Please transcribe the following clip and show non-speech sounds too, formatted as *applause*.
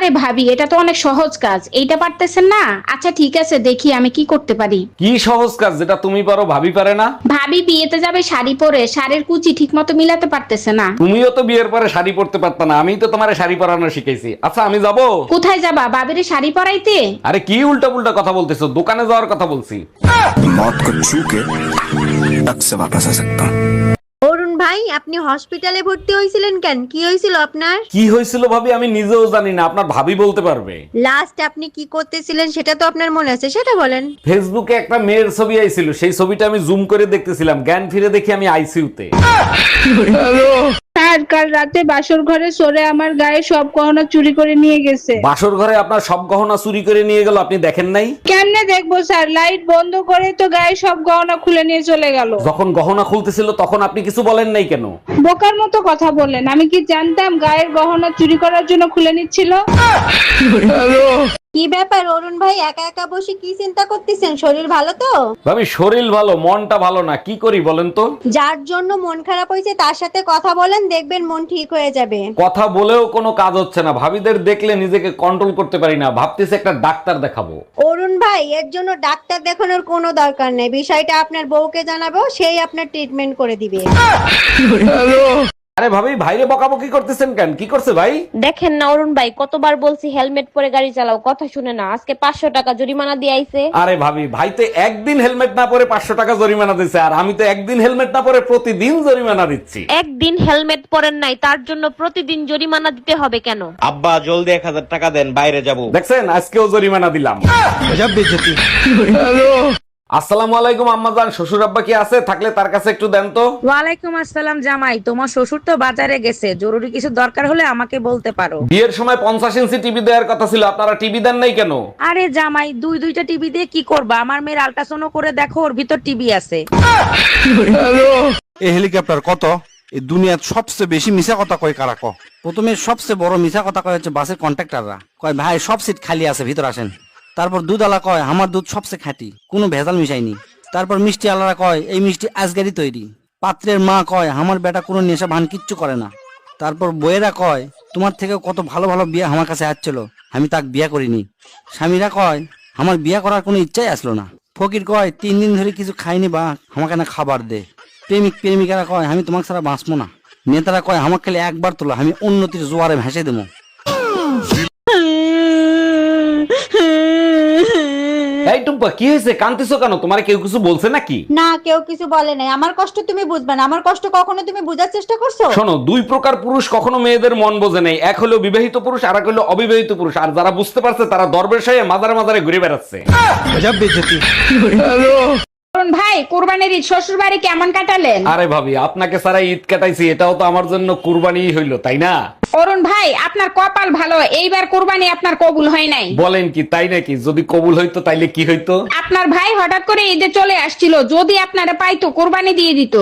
আরে ভাবি এটা তো অনেক সহজ কাজ এইটা পারতেছেন না আচ্ছা ঠিক আছে দেখি আমি কি করতে পারি কি সহজ কাজ যেটা তুমি পারো ভাবি পারে না ভাবি বিয়েতে যাবে শাড়ি পরে শাড়ির কুচি ঠিক মতো মিলাতে পারতেছে না তুমিও তো বিয়ের পরে শাড়ি পরতে পারতা না আমি তো তোমার শাড়ি পরানো শিখাইছি আচ্ছা আমি যাব কোথায় যাবা বাবিরে শাড়ি পরাইতে আরে কি উল্টা পুল্টা কথা বলতেছো দোকানে যাওয়ার কথা বলছি मौत को छू के टक से वापस आ सकता हूँ অরুণ ভাই আপনি হসপিটালে ভর্তি হয়েছিলেন কেন? কি হয়েছিল আপনার? কি হয়েছিল ভাবি আমি নিজেও জানি না আপনার ভাবি বলতে পারবে। লাস্ট আপনি কি করতেছিলেন সেটা তো আপনার মনে আছে সেটা বলেন। ফেসবুকে একটা মেয়ের ছবি আইছিল সেই ছবিটা আমি জুম করে দেখতেছিলাম। জ্ঞান ফিরে দেখি আমি আইসিউতে স্যার কাল রাতে বাসর ঘরে সরে আমার গায়ে সব গহনা চুরি করে নিয়ে গেছে। বাসর ঘরে আপনার সব গহনা চুরি করে নিয়ে গেল আপনি দেখেন নাই? কেমনে দেখব স্যার? লাইট বন্ধ করে তো গায়ে সব গহনা খুলে নিয়ে চলে গেল। যখন গহনা খুলতেছিল তখন আপনি কিছু বলেন নাই কেন? বোকার মতো কথা বললেন। আমি কি জানতাম গায়ের গহনা চুরি করার জন্য খুলে নিচ্ছিল? কি ব্যাপার অরুণ ভাই একা একা বসে কি চিন্তা করতেছেন? শরীর ভালো তো? ভাবি শরীর ভালো মনটা ভালো না কি করি বলেন তো? যার জন্য মন খারাপ হয়েছে তার সাথে কথা বলেন দেখবেন মন ঠিক হয়ে যাবে। কথা বলেও কোনো কাজ হচ্ছে না। ভাবিদের দেখলে নিজেকে কন্ট্রোল করতে পারি না। ভাবতেছি একটা ডাক্তার দেখাবো। অরুণ ভাই এর জন্য ডাক্তার দেখানোর কোনো দরকার নেই। বিষয়টা আপনার বউকে জানাব সেই আপনার ট্রিটমেন্ট করে দিবে। *laughs* আরে ভাবি ভাইরে বকাবকি করতেছেন কেন? কি করছে ভাই? দেখেন না অরুণ ভাই কতবার বলছি হেলমেট পরে গাড়ি চালাও কথা শুনে না। আজকে পাঁচশো টাকা জরিমানা দিয়ে আইছে। আরে ভাবি ভাই তো একদিন হেলমেট না পরে পাঁচশো টাকা জরিমানা দিচ্ছে আর আমি তো একদিন হেলমেট না পরে প্রতিদিন জরিমানা দিচ্ছি। একদিন হেলমেট পরেন নাই তার জন্য প্রতিদিন জরিমানা দিতে হবে কেন? আব্বা জলদি এক হাজার টাকা দেন বাইরে যাব। দেখছেন? আজকেও জরিমানা দিলাম। আসসালামু আলাইকুম আম্মাজান। শ্বশুর আব্বা কি আছে? থাকলে তার কাছে একটু দেন তো। ওয়ালাইকুম আসসালাম জামাই। তোমার শ্বশুর তো বাজারে গেছে। জরুরি কিছু দরকার হলে আমাকে বলতে পারো। বিয়ের সময় পঞ্চাশ ইঞ্চি টিভি দেওয়ার কথা ছিল। আপনারা টিভি দেন নাই কেন? আরে জামাই দুই দুইটা টিভি দিয়ে কি করবা? আমার মেয়ের আল্ট্রাসাউন্ড করে দেখো ওর ভিতর টিভি আছে। এই হেলিকপ্টার কত? এই দুনিয়ার সবচেয়ে বেশি মিশা কথা কয় কারা ক? প্রথমে সবচেয়ে বড় মিশা কথা কয় হচ্ছে বাসের কন্ট্রাক্টররা কয় ভাই সব সিট খালি আছে ভিতর আসেন। তারপর দুধ আলা কয়, আমার দুধ সবচেয়ে খাঁটি, কোনো ভেজাল মিশাইনি তারপর মিষ্টি আলারা কয়, এই মিষ্টি আজগারি তৈরি। পাত্রের মা কয়, আমার বেটা কোনো নেশা ভান কিচ্ছু করে না। তারপর বইয়েরা কয়, তোমার থেকে কত ভালো ভালো বিয়ে আমার কাছে আসছিল, আমি তাক বিয়ে করিনি। স্বামীরা কয়, আমার বিয়া করার কোনো ইচ্ছাই আসলো না। ফকির কয়, তিন দিন ধরে কিছু খাইনি বা, আমাকে না খাবার দে। প্রেমিক প্রেমিকারা কয়, আমি তোমাকে ছাড়া বাঁচবো না। নেতারা কয়, আমাকে একবার তোলো, আমি উন্নতির জোয়ারে ভেসে দেবো। এই টুম্পা কি হয়েছে? কান্তিছো কেন? তোমার কেউ কিছু বলছে নাকি? না কেউ কিছু বলে নাই। আমার কষ্ট তুমি বুঝবে না। আমার কষ্ট কখনো তুমি বোঝার চেষ্টা করছ? শোনো দুই প্রকার পুরুষ কখনো মেয়েদের মন বোঝে নেই। এক হলো বিবাহিত পুরুষ আর এক হলো অবিবাহিত পুরুষ। আর যারা বুঝতে পারছে তারা দরবেশ হয়ে মাজারে মাজারে ঘুরে বেড়াচ্ছে। অরুণ ভাই কোরবানির ঈদ শ্বশুর বাড়ি কেমন কাটালেন? আরে ভাবি আপনাকে সারা ঈদ কাটাইছি এটাও তো আমার জন্য কুরবানি হইল তাই না? অরুণ ভাই আপনার কপাল ভালো এইবার কোরবানি আপনার কবুল হয় নাই। বলেন কি তাই নাকি? যদি কবুল হইতো তাইলে কি হইতো? আপনার ভাই হঠাৎ করে ঈদে চলে আসছিল যদি আপনারা পাইতো কোরবানি দিয়ে দিত।